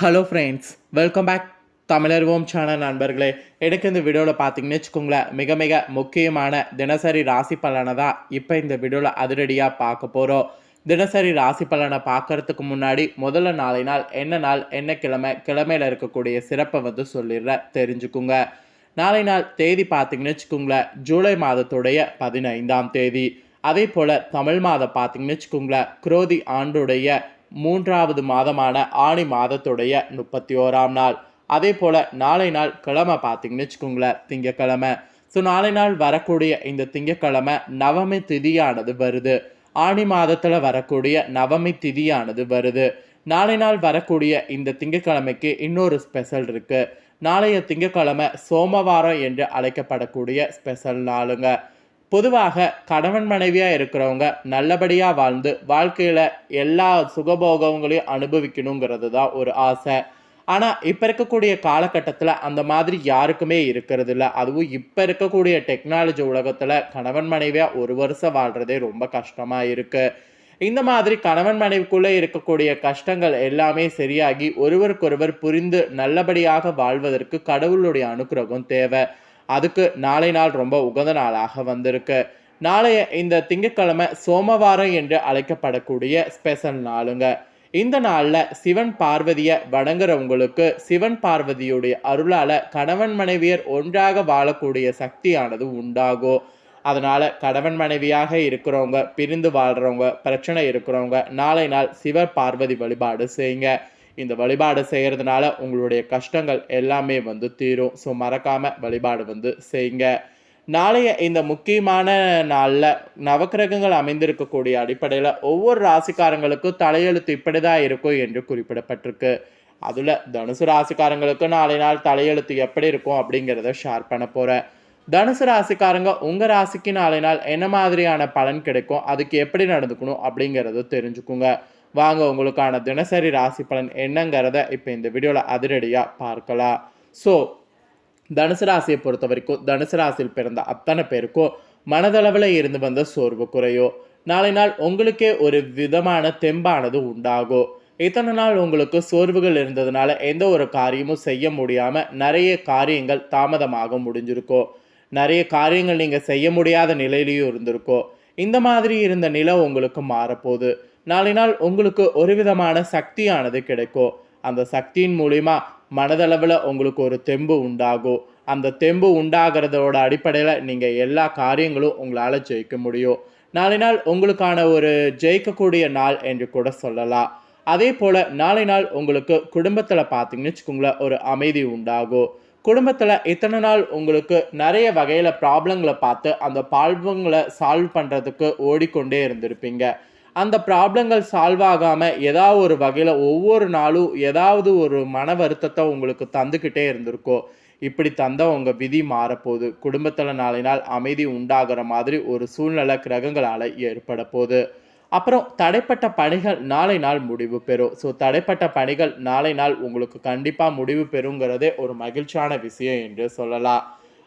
Hello friends welcome back தமிழர் ஓம் channel நண்பர்களே எனக்கு இந்த வீடியோவில் பார்த்தீங்கன்னு வச்சுக்கோங்களேன் மிக மிக முக்கியமான தினசரி ராசி பலனை தான் இப்போ இந்த வீடியோவில் அதிரடியாக பார்க்க போகிறோம் தினசரி ராசி பலனை பார்க்கறதுக்கு முன்னாடி முதல்ல நாளை நாள் என்ன நாள் என்ன கிழமை கிழமையில் இருக்கக்கூடிய சிறப்பை வந்து சொல்லிடுறேன். தெரிஞ்சுக்குங்க. நாளை நாள் தேதி பார்த்தீங்கன்னு வச்சுக்கோங்களேன் ஜூலை மாதத்துடைய பதினைந்தாம் தேதி. அதே போல் தமிழ் மாதம் பார்த்தீங்கன்னு வச்சுக்கோங்களேன் குரோதி ஆண்டுடைய மூன்றாவது மாதமான ஆணி மாதத்துடைய முப்பத்தி ஓராம் நாள். அதே போல் நாளை நாள் கிழமை பார்த்தீங்கன்னு வச்சுக்கோங்களேன் திங்கக்கிழமை. ஸோ நாளை நாள் வரக்கூடிய இந்த திங்கக்கிழமை நவமி திதியானது வருது. ஆணி மாதத்தில் வரக்கூடிய நவமி திதியானது வருது. நாளை நாள் வரக்கூடிய இந்த திங்கக்கிழமைக்கு இன்னொரு ஸ்பெஷல் இருக்குது நாளைய திங்கக்கிழமை சோமவாரம் என்று அழைக்கப்படக்கூடிய ஸ்பெஷல் நாளுங்க. பொதுவாக கணவன் மனைவியாக இருக்கிறவங்க நல்லபடியாக வாழ்ந்து வாழ்க்கையில் எல்லா சுகபோகங்களையும் அனுபவிக்கணுங்கிறது தான் ஒரு ஆசை. ஆனால் இப்போ இருக்கக்கூடிய காலகட்டத்தில் அந்த மாதிரி யாருக்குமே இருக்கிறது இல்லை. அதுவும் இப்போ இருக்கக்கூடிய டெக்னாலஜி உலகத்தில் கணவன் மனைவியாக ஒரு வருஷம் வாழ்கிறதே ரொம்ப கஷ்டமாக இருக்குது இந்த மாதிரி கணவன் மனைவிக்குள்ளே இருக்கக்கூடிய கஷ்டங்கள் எல்லாமே சரியாகி ஒருவருக்கொருவர் புரிந்து நல்லபடியாக வாழ்வதற்கு கடவுளுடைய அனுக்கிரகம் தேவை. அதுக்கு நாளை நாள் ரொம்ப உகந்த நாளாக வந்திருக்கு. நாளைய இந்த திங்கட்கிழமை சோமவாரம் என்று அழைக்கப்படக்கூடிய ஸ்பெஷல் நாளுங்க. இந்த நாளில் சிவன் பார்வதியை வணங்குறவங்களுக்கு சிவன் பார்வதியுடைய அருளால் கணவன் மனைவியர் ஒன்றாக வாழக்கூடிய சக்தியானது உண்டாகும் அதனால் கணவன் மனைவியாக இருக்கிறவங்க பிரிந்து வாழ்கிறவங்க பிரச்சனை இருக்கிறவங்க நாளை நாள் சிவ பார்வதி வழிபாடு செய்யுங்க. இந்த வழிபாடு செய்கிறதுனால உங்களுடைய கஷ்டங்கள் எல்லாமே வந்து தீரும். ஸோ மறக்காமல் வழிபாடு வந்து செய்யுங்க நாளைய இந்த முக்கியமான நாளில் நவக்கிரகங்கள் அமைந்திருக்கக்கூடிய அடிப்படையில் ஒவ்வொரு ராசிக்காரங்களுக்கும் தலையெழுத்து இப்படி தான் இருக்கும் என்று குறிப்பிடப்பட்டிருக்கு. அதில் தனுசு ராசிக்காரங்களுக்கு நாளை நாள் தலையெழுத்து எப்படி இருக்கும் அப்படிங்கிறத ஷேர் பண்ண போகிறேன் தனுசு ராசிக்காரங்க உங்கள் ராசிக்கு நாளை நாள் என்ன மாதிரியான பலன் கிடைக்கும் அதுக்கு எப்படி நடந்துக்கணும் அப்படிங்கிறத தெரிஞ்சுக்குங்க. வாங்க உங்களுக்கான தினசரி ராசி பலன் என்னங்கிறத இப்போ இந்த வீடியோவில் அதிரடியாக பார்க்கலாம். ஸோ தனுசு ராசியை பொறுத்த வரைக்கும் தனுசு ராசியில் பிறந்த அத்தனை பேருக்கும் மனதளவில் இருந்து வந்த சோர்வு குறையும் நாளை நாள் உங்களுக்கே ஒரு விதமான தெம்பானது உண்டாகும் இத்தனை நாள் உங்களுக்கு சோர்வுகள் இருந்ததுனால எந்த ஒரு காரியமும் செய்ய முடியாமல் நிறைய காரியங்கள் தாமதமாக முடிஞ்சிருக்கும் நிறைய காரியங்கள் நீங்கள் செய்ய முடியாத நிலையிலையும் இருந்திருக்கோ. இந்த மாதிரி இருந்த நிலை உங்களுக்கு மாறப்போகுது. நாளை நாள் உங்களுக்கு ஒரு விதமான சக்தியானது கிடைக்கும் அந்த சக்தியின் மூலிமா மனதளவில் உங்களுக்கு ஒரு தெம்பு உண்டாகும் அந்த தெம்பு உண்டாகிறதோட அடிப்படையில் நீங்கள் எல்லா காரியங்களும் உங்களால் ஜெயிக்க முடியும் நாளை நாள் உங்களுக்கான ஒரு ஜெயிக்கக்கூடிய நாள் என்று கூட சொல்லலாம். அதே போல் நாளை நாள் உங்களுக்கு குடும்பத்தில் பார்த்தீங்கன்னு வச்சுக்கோங்களேன் ஒரு அமைதி உண்டாகும் குடும்பத்தில் இத்தனை நாள் உங்களுக்கு நிறைய வகையில் ப்ராப்ளங்களை பார்த்து அந்த ப்ராப்ளங்களை சால்வ் பண்ணுறதுக்கு ஓடிக்கொண்டே இருந்திருப்பீங்க. அந்த ப்ராப்ளங்கள் சால்வ் ஆகாமல் ஏதாவது ஒரு வகையில் ஒவ்வொரு நாளும் ஏதாவது ஒரு மன வருத்தத்தை உங்களுக்கு தந்துக்கிட்டே இருந்திருக்கோ இப்படி தந்த உங்கள் விதி மாறப்போகுது. குடும்பத்தில் நாளை நாள் அமைதி உண்டாகிற மாதிரி ஒரு சூழ்நிலை கிரகங்களால் ஏற்பட போகுது. அப்புறம் தடைப்பட்ட பணிகள் நாளை நாள் முடிவு பெறும். ஸோ தடைப்பட்ட பணிகள் நாளை நாள் உங்களுக்கு கண்டிப்பாக முடிவு பெறுங்கிறதே ஒரு மகிழ்ச்சியான விஷயம் என்று சொல்லலாம்.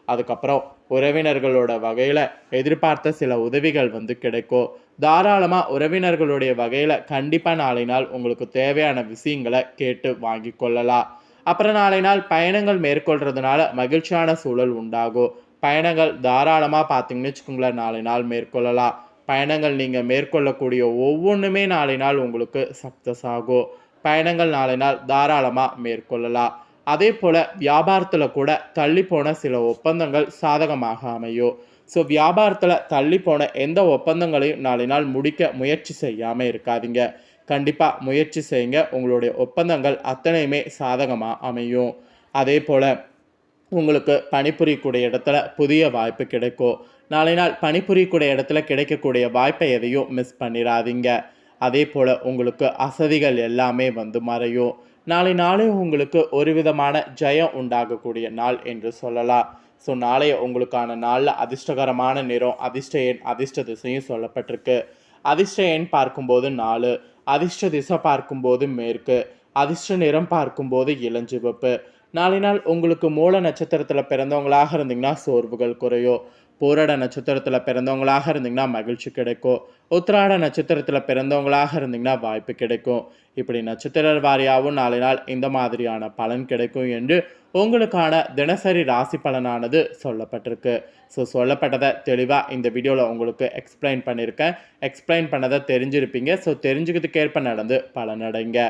அதுக்கப்புறம் உறவினர்களோட வகையில் எதிர்பார்த்த சில உதவிகள் வந்து கிடைக்கும். தாராளமாக உறவினர்களுடைய வகையில் கண்டிப்பாக நாளை நாள் உங்களுக்கு தேவையான விஷயங்களை கேட்டு வாங்கி கொள்ளலாம். அப்புறம் நாளை நாள் பயணங்கள் மேற்கொள்றதுனால மகிழ்ச்சியான சூழல் உண்டாகும். பயணங்கள் தாராளமாக பார்த்தீங்கன்னு வச்சுக்கோங்களேன் நாளை நாள் மேற்கொள்ளலாம். பயணங்கள் நீங்கள் மேற்கொள்ளக்கூடிய ஒவ்வொன்றுமே நாளை நாள் உங்களுக்கு சக்ஸஸ் ஆகும். பயணங்கள் நாளை நாள் தாராளமாக மேற்கொள்ளலாம். அதே போல் வியாபாரத்தில் கூட தள்ளி போன சில ஒப்பந்தங்கள் சாதகமாக அமையும் ஸோ வியாபாரத்தில் தள்ளி போன எந்த ஒப்பந்தங்களையும் நாளை நாள் முடிக்க முயற்சி செய்யாமல் இருக்காதீங்க. கண்டிப்பாக முயற்சி செய்யுங்க. உங்களுடைய ஒப்பந்தங்கள் அத்தனையுமே சாதகமாக அமையும் அதே போல் உங்களுக்கு பணிபுரியக்கூடிய இடத்துல புதிய வாய்ப்பு கிடைக்கும் நாளை நாள் பணிபுரியக்கூடிய இடத்துல கிடைக்கக்கூடிய வாய்ப்பை எதையும் மிஸ் பண்ணிடாதீங்க அதே போல் உங்களுக்கு அசதிகள் எல்லாமே வந்து மறையும். நாளை நாளே உங்களுக்கு ஒரு விதமான ஜெயம் உண்டாகக்கூடிய நாள் என்று சொல்லலாம். ஸோ நாளைய உங்களுக்கான நாளில் அதிர்ஷ்டகரமான நிறம் அதிர்ஷ்ட எண் அதிர்ஷ்ட திசையும் சொல்லப்பட்டிருக்கு. அதிர்ஷ்ட எண் பார்க்கும்போது நாலு அதிர்ஷ்ட திசை பார்க்கும்போது மேற்கு அதிர்ஷ்ட நிறம் பார்க்கும்போது இளஞ்சிவப்பு. நாளை நாள் உங்களுக்கு மூல நட்சத்திரத்தில் பிறந்தவங்களாக இருந்தீங்கன்னா சோர்வுகள் குறையும். பூரட நட்சத்திரத்தில் பிறந்தவங்களாக இருந்தீங்கன்னா மகிழ்ச்சி கிடைக்கும். உத்திராட நட்சத்திரத்தில் பிறந்தவங்களாக இருந்தீங்கன்னா வாய்ப்பு கிடைக்கும். இப்படி நட்சத்திர வாரியாகவும் நாளை நாள் இந்த மாதிரியான பலன் கிடைக்கும் என்று உங்களுக்கான தினசரி ராசி பலனானது சொல்லப்பட்டிருக்கு. ஸோ சொல்லப்பட்டதை தெளிவாக இந்த வீடியோவில் உங்களுக்கு எக்ஸ்பிளைன் பண்ணியிருக்கேன். எக்ஸ்பிளைன் பண்ணதை தெரிஞ்சிருப்பீங்க. ஸோ தெரிஞ்சுக்கிறதுக்கேற்ப நடந்து பலனடைங்க.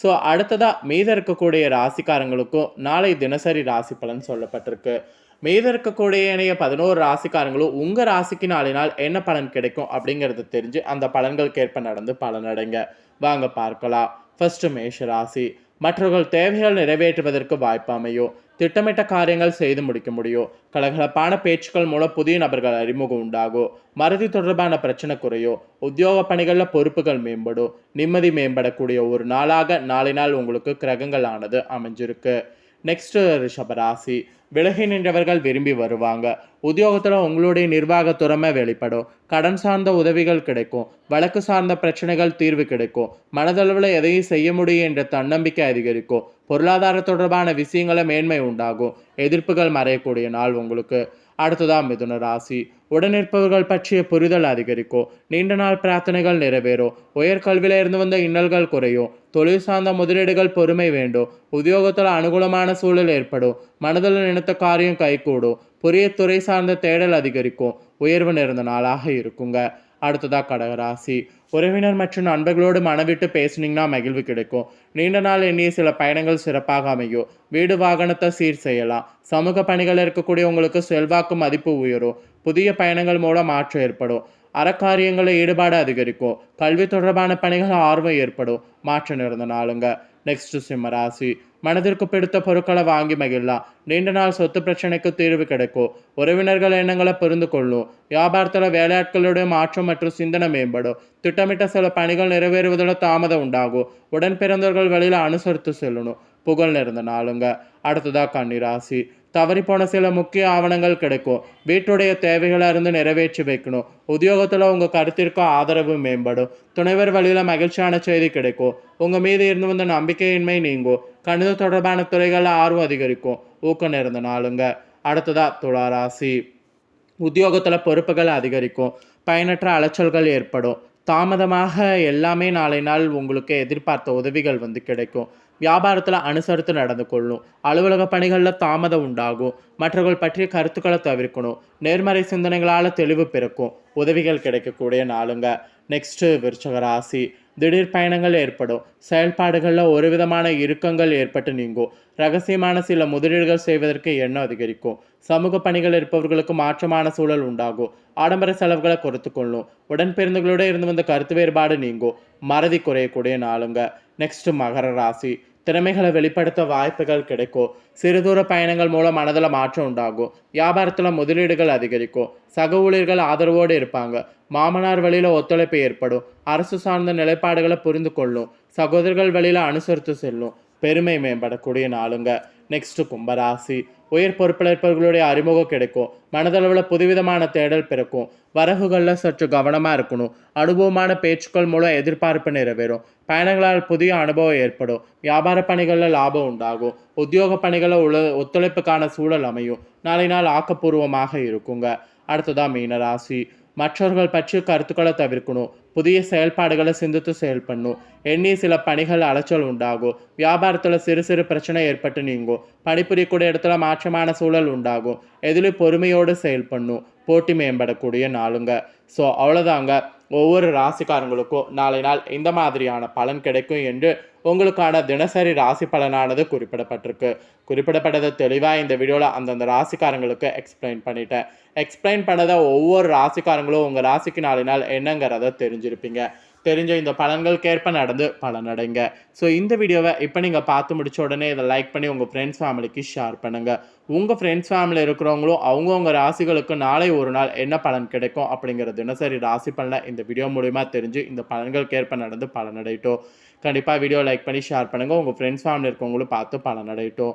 ஸோ அடுத்ததாக மீத இருக்கக்கூடிய ராசிக்காரங்களுக்கும் நாளை தினசரி ராசி பலன் சொல்லப்பட்டிருக்கு. மீது இருக்கக்கூடிய இணைய பதினோரு ராசிக்காரங்களும் உங்கள் ராசிக்கு நாளை நாள் என்ன பலன் கிடைக்கும் அப்படிங்கிறத தெரிஞ்சு அந்த பலன்களுக்கேற்ப நடந்து பலனடைங்க. வாங்க பார்க்கலாம். ஃபர்ஸ்ட் மேஷ ராசி. மற்றவர்கள் தேவைகள் நிறைவேற்றுவதற்கு வாய்ப்பு அமையும். திட்டமிட்ட காரியங்கள் செய்து முடிக்க முடியும். கலகலப்பான பேச்சுக்கள் மூலம் புதிய நபர்கள் அறிமுகம் உண்டாகும். மறதி தொடர்பான பிரச்சனை குறையும். உத்தியோக பணிகளில் பொறுப்புகள் மேம்படும். நிம்மதி மேம்படக்கூடிய ஒரு நாளாக நாளை நாள் உங்களுக்கு கிரகங்கள் ஆனது அமைஞ்சிருக்கு. நெக்ஸ்ட் uh, ரிஷபராசி விலகி நின்றவர்கள் விரும்பி வருவாங்க. உத்தியோகத்தில் உங்களுடைய நிர்வாக திறமை வெளிப்படும். கடன் சார்ந்த உதவிகள் கிடைக்கும். வழக்கு சார்ந்த பிரச்சனைகள் தீர்வு கிடைக்கும். மனதளவில் எதையும் செய்ய முடியும் என்ற தன்னம்பிக்கை அதிகரிக்கும். பொருளாதார தொடர்பான விஷயங்களை மேன்மை உண்டாகும். எதிர்ப்புகள் மறையக்கூடிய நாள் உங்களுக்கு. அடுத்ததான் மிதுன ராசி. உடனிருப்பவர்கள் பற்றிய புரிதல் அதிகரிக்கும். நீண்ட நாள் பிரார்த்தனைகள் நிறைவேறும். உயர்கல்வியில இருந்து வந்த இன்னல்கள் குறையும். தொழில் சார்ந்த முதலீடுகள் பொறுமை வேண்டும். உத்தியோகத்தில் அனுகூலமான சூழல் ஏற்படும். மனதில் நினைத்த காரியம் கைகூடும். புதிய துறை சார்ந்த தேடல் அதிகரிக்கும். உயர்வு நிறைந்த நாளாக இருக்குங்க. அடுத்ததாக கடகராசி. உறவினர் மற்றும் நண்பர்களோடு மனவிட்டு பேசுனீங்கன்னா மகிழ்வு கிடைக்கும். நீண்ட நாள் எண்ணிய சில பயணங்கள் சிறப்பாக அமையும். வீடு வாகனத்தை சீர் செய்யலாம். சமூக பணிகள் இருக்கக்கூடிய உங்களுக்கு செல்வாக்கு மதிப்பு உயரும். புதிய பயணங்கள் மூலம் மாற்றம் ஏற்படும். அறக்காரியங்களில் ஈடுபாடு அதிகரிக்கும். கல்வி தொடர்பான பணிகள் ஆர்வம் ஏற்படும். மாற்றம் இருந்த நாளுங்க. நெக்ஸ்ட் சிம்மராசி மனதிற்கு பிடித்த பொருட்களை வாங்கி மகிழலாம் நீண்ட நாள் சொத்து பிரச்சனைக்கு தீர்வு கிடைக்கும். உறவினர்கள் எண்ணங்களை புரிந்து கொள்ளும். வியாபாரத்தில் வேலையாட்களுடைய மாற்றம் மற்றும் சிந்தனை மேம்படும். திட்டமிட்ட சில பணிகள் நிறைவேறுவதில் தாமதம் உண்டாகும். உடன் பிறந்தவர்கள் வழியில் அனுசரித்து செல்லணும். புகழ் நிறைந்த நாளுங்க. அடுத்ததாக கன்னிராசி. தவறி போன சில முக்கிய ஆவணங்கள் கிடைக்கும். வீட்டுடைய தேவைகளை இருந்து நிறைவேற்றி வைக்கணும். உத்தியோகத்தில் உங்கள் கருத்திற்கும் ஆதரவு மேம்படும். துணைவர் வழியில் மகிழ்ச்சியான செய்தி கிடைக்கும். உங்கள் மீது இருந்து வந்த நம்பிக்கையின்மை நீங்கும். கணித தொடர்பான துறைகளில் ஆர்வம் அதிகரிக்கும். ஊக்கம் நிறைந்த நாளுங்க. அடுத்ததா துளாராசி உத்தியோகத்தில் பொறுப்புகள் அதிகரிக்கும். பயனற்ற அலைச்சல்கள் ஏற்படும். தாமதமாக எல்லாமே நாளை நாள் உங்களுக்கு எதிர்பார்த்த உதவிகள் வந்து கிடைக்கும். வியாபாரத்தில் அனுசரித்து நடந்து கொள்ளணும் அலுவலக பணிகளில் தாமதம் உண்டாகும். மற்றவர்கள் பற்றிய கருத்துக்களை தவிர்க்கணும். நேர்மறை சிந்தனைகளால் தெளிவு பிறக்கும். உதவிகள் கிடைக்கக்கூடிய நாளுங்க. நெக்ஸ்ட்டு விருச்சக ராசி. திடீர் பயணங்கள் ஏற்படும். செயல்பாடுகளில் ஒரு விதமான இறுக்கங்கள் ஏற்பட்டு நீங்கும். ரகசியமான சில முதலீடுகள் செய்வதற்கு எண்ணம் அதிகரிக்கும். சமூக பணிகள் இருப்பவர்களுக்கு மாற்றமான சூழல் உண்டாகும். ஆடம்பர செலவுகளை குறைத்து கொள்ளும். உடன்பிறந்தங்களோட இருந்து வந்த கருத்து வேறுபாடு நீங்கும். மறதி குறையக்கூடிய நாளுங்க. நெக்ஸ்ட் மகர ராசி. திறமைகளை வெளிப்படுத்த வாய்ப்புகள் கிடைக்கும். சிறுதூர பயணங்கள் மூலம் மனதில் மாற்றம் உண்டாகும். வியாபாரத்தில் முதலீடுகள் அதிகரிக்கும். சக ஊழியர்கள் ஆதரவோடு இருப்பாங்க. மாமனார் வழியில் ஒத்துழைப்பு ஏற்படும். அரசு சார்ந்த நிலைப்பாடுகளை புரிந்து கொள்ளும். சகோதரர்கள் வழியில் அனுசரித்து செல்லும். பெருமை மேம்படக்கூடிய நாளுங்க. நெக்ஸ்ட் கும்பராசி உயர் பொறுப்பில் இருப்பவர்களுடைய அறிமுகம் கிடைக்கும். மனதளவில் புதுவிதமான தேடல் பிறக்கும். வரகுகளில் சற்று கவனமாக இருக்கணும். அனுபவமான பேச்சுக்கள் மூலம் எதிர்பார்ப்பு நிறைவேறும். பயணங்களால் புதிய அனுபவம் ஏற்படும். வியாபார பணிகளில் லாபம் உண்டாகும். உத்தியோக பணிகளில் உள்ள ஒத்துழைப்புக்கான சூழல் அமையும். நாளை நாள் ஆக்கப்பூர்வமாக இருக்குங்க. அடுத்ததான் மீனராசி மற்றவர்கள் பற்றிய கருத்துக்களை தவிர்க்கணும். புதிய செயல்பாடுகளை சிந்தித்து செயல்படணும் எண்ணி சில பணிகள் அலைச்சல் உண்டாகும். வியாபாரத்தில் சிறு சிறு பிரச்சனை ஏற்பட்டு நீங்கும். பணிபுரியக்கூடிய இடத்துல மாற்றமான சூழல் உண்டாகும். எதிலும் பொறுமையோடு செயல்படணும் போட்டி மேம்படக்கூடிய நாளுங்க. ஸோ அவ்வளோதாங்க ஒவ்வொரு ராசிக்காரங்களுக்கும் நாளை நாள் இந்த மாதிரியான பலன் கிடைக்கும் என்று உங்களுக்கான தினசரி ராசி பலனானது குறிப்பிடப்பட்டிருக்கு. குறிப்பிடப்பட்டதை தெளிவாக இந்த வீடியோவில் அந்தந்த ராசிக்காரங்களுக்கு எக்ஸ்பிளைன் பண்ணிட்டேன். எக்ஸ்பிளைன் பண்ணதை ஒவ்வொரு ராசிக்காரங்களும் உங்கள் ராசிக்கு நாளை நாள் என்னங்கிறத தெரிஞ்சிருப்பீங்க. தெரிஞ்ச இந்த பலன்களுக்கேற்ப நடந்து பலனடைங்க ஸோ இந்த வீடியோவை இப்போ நீங்கள் பார்த்து முடிச்ச உடனே இதை லைக் பண்ணி உங்கள் ஃப்ரெண்ட்ஸ் ஃபேமிலிக்கு ஷேர் பண்ணுங்கள் உங்கள் ஃப்ரெண்ட்ஸ் ஃபேமிலியில் இருக்கிறவங்களும் அவங்கவுங்க ராசிகளுக்கு நாளை ஒரு நாள் என்ன பலன் கிடைக்கும் அப்படிங்கிற தினசரி ராசி பலனை இந்த வீடியோ மூலிமா தெரிஞ்சு இந்த பலன்களுக்கேற்ப நடந்து பலனடையட்டும். கண்டிப்பாக வீடியோ லைக் பண்ணி ஷேர் பண்ணுங்கள் உங்கள் ஃப்ரெண்ட்ஸ் ஃபேமிலி இருக்கவங்களும் பார்த்து பலனடையட்டும்.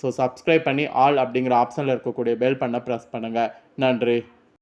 ஸோ சப்ஸ்கிரைப் பண்ணி ஆல் அப்படிங்கிற ஆப்ஷனில் இருக்கக்கூடிய பெல் பண்ண ப்ரெஸ் பண்ணுங்கள் நன்றி.